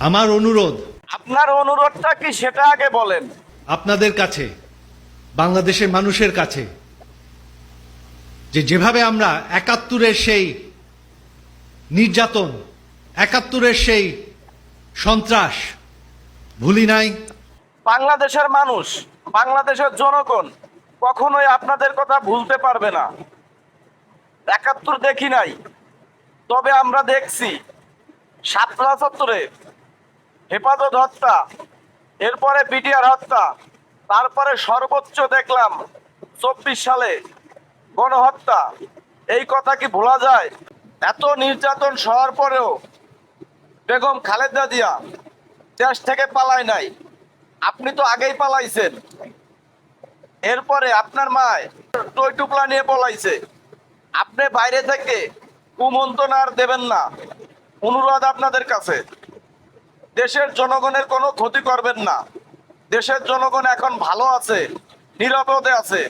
আমার অনুরোধ। আপনার অনুরোধটা কি সেটা আগে বলেন। আপনাদের কাছে বাংলাদেশের মানুষের কাছে যে যেভাবে আমরা একাত্তরের সেই নির্যাতন একাত্তরের সেই সন্ত্রাস ভুলি নাই। বাংলাদেশের মানুষ বাংলাদেশের জনগণ কখনোই আপনাদের কথা ভুলতে পারবে না। একাত্তর দেখি নাই তবে আমরা দেখছি সাতলা চত্বরে হেফাজত হত্যা, এরপরে বিটিআর হত্যা, তারপরে সর্বোচ্চ দেখলাম চব্বিশ সালে গণহত্যা। এই কথা কি ভোলা যায়? এত নির্যাতন সবার পরেও বেগম খালেদা জিয়া দেশ থেকে পালায় নাই। আপনি তো আগেই পালাইছেন। এরপরে আপনার মায় টই টুকলা নিয়ে পলাইছে আপনি বাইরে থেকে কুমন্ত্রণ আর দেবেন না। অনুরোধ আপনাদের কাছে। দেশের জনগণের কোনো ক্ষতি করবেন না। দেশের জনগণ এখন ভালো আছে নিরাপদে আছে।